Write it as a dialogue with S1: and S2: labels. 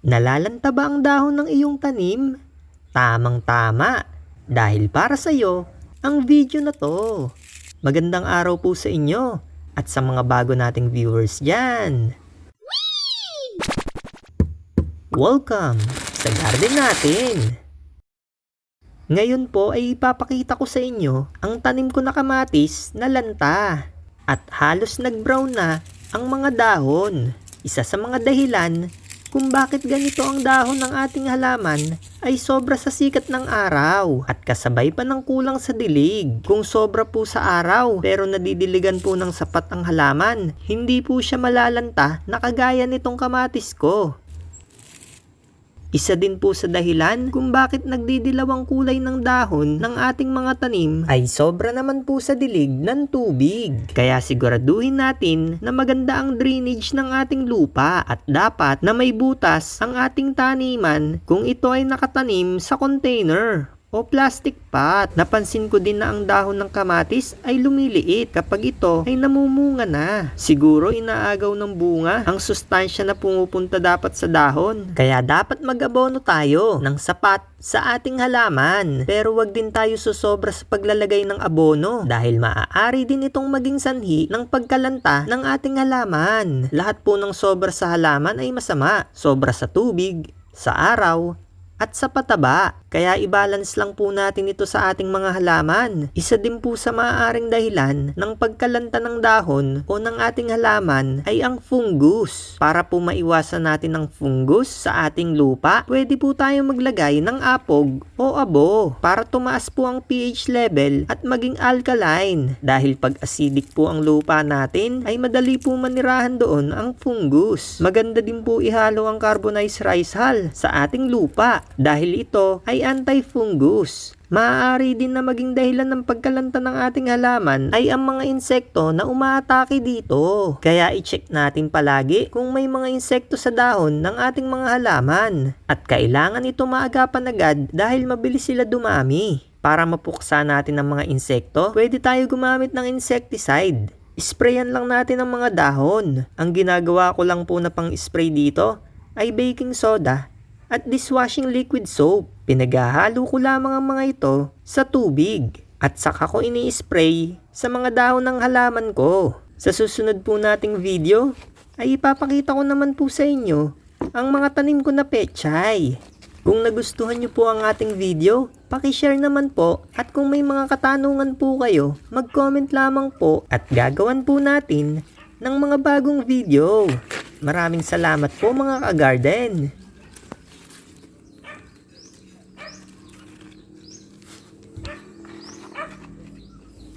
S1: Nalalanta ba ang dahon ng iyong tanim? Tamang-tama, dahil para sa iyo ang video na to. Magandang araw po sa inyo at sa mga bago nating viewers dyan. Welcome sa garden natin. Ngayon po ay ipapakita ko sa inyo ang tanim ko na kamatis na lanta at halos nag-brown na ang mga dahon. Isa sa mga dahilan kung bakit ganito ang dahon ng ating halaman ay sobra sa sikat ng araw at kasabay pa ng kulang sa dilig. Kung sobra po sa araw pero nadidiligan po ng sapat ang halaman, hindi po siya malalanta na kagaya nitong kamatis ko. Isa din po sa dahilan kung bakit nagdidilaw ang kulay ng dahon ng ating mga tanim ay sobra naman po sa dilig ng tubig. Kaya siguraduhin natin na maganda ang drainage ng ating lupa at dapat na may butas ang ating taniman kung ito ay nakatanim sa container o plastic pot. Napansin ko din na ang dahon ng kamatis ay lumiliit kapag ito ay namumunga na. Siguro inaagaw ng bunga ang sustansya na pumupunta dapat sa dahon. Kaya dapat mag-abono tayo ng sapat sa ating halaman. Pero wag din tayo susobra sa paglalagay ng abono dahil maaari din itong maging sanhi ng pagkalanta ng ating halaman. Lahat po ng sobra sa halaman ay masama. Sobra sa tubig, sa araw, at sa pataba. Kaya i-balance lang po natin ito sa ating mga halaman. Isa din po sa maaaring dahilan ng pagkalanta ng dahon o ng ating halaman ay ang fungus. Para po maiwasan natin ang fungus sa ating lupa, pwede po tayo maglagay ng apog o abo para tumaas po ang pH level at maging alkaline. Dahil pag acidic po ang lupa natin, ay madali po manirahan doon ang fungus. Maganda din po ihalo ang carbonized rice hull sa ating lupa dahil ito ay anti-fungus. Maaari din na maging dahilan ng pagkalanta ng ating halaman ay ang mga insekto na umaatake dito. Kaya i-check natin palagi kung may mga insekto sa dahon ng ating mga halaman. At kailangan ito maagapan agad dahil mabilis sila dumami. Para mapuksa natin ang mga insekto, pwede tayo gumamit ng insecticide. Sprayan lang natin ang mga dahon. Ang ginagawa ko lang po na pang-spray dito ay baking soda at dishwashing liquid soap. Pinaghahalo ko lamang ang mga ito sa tubig at saka ko ini-spray sa mga dahon ng halaman ko. Sa susunod po nating video ay ipapakita ko naman po sa inyo ang mga tanim ko na pechay. Kung nagustuhan niyo po ang ating video, pakishare naman po at kung may mga katanungan po kayo, mag-comment lamang po at gagawan po natin ng mga bagong video. Maraming salamat po mga ka-garden.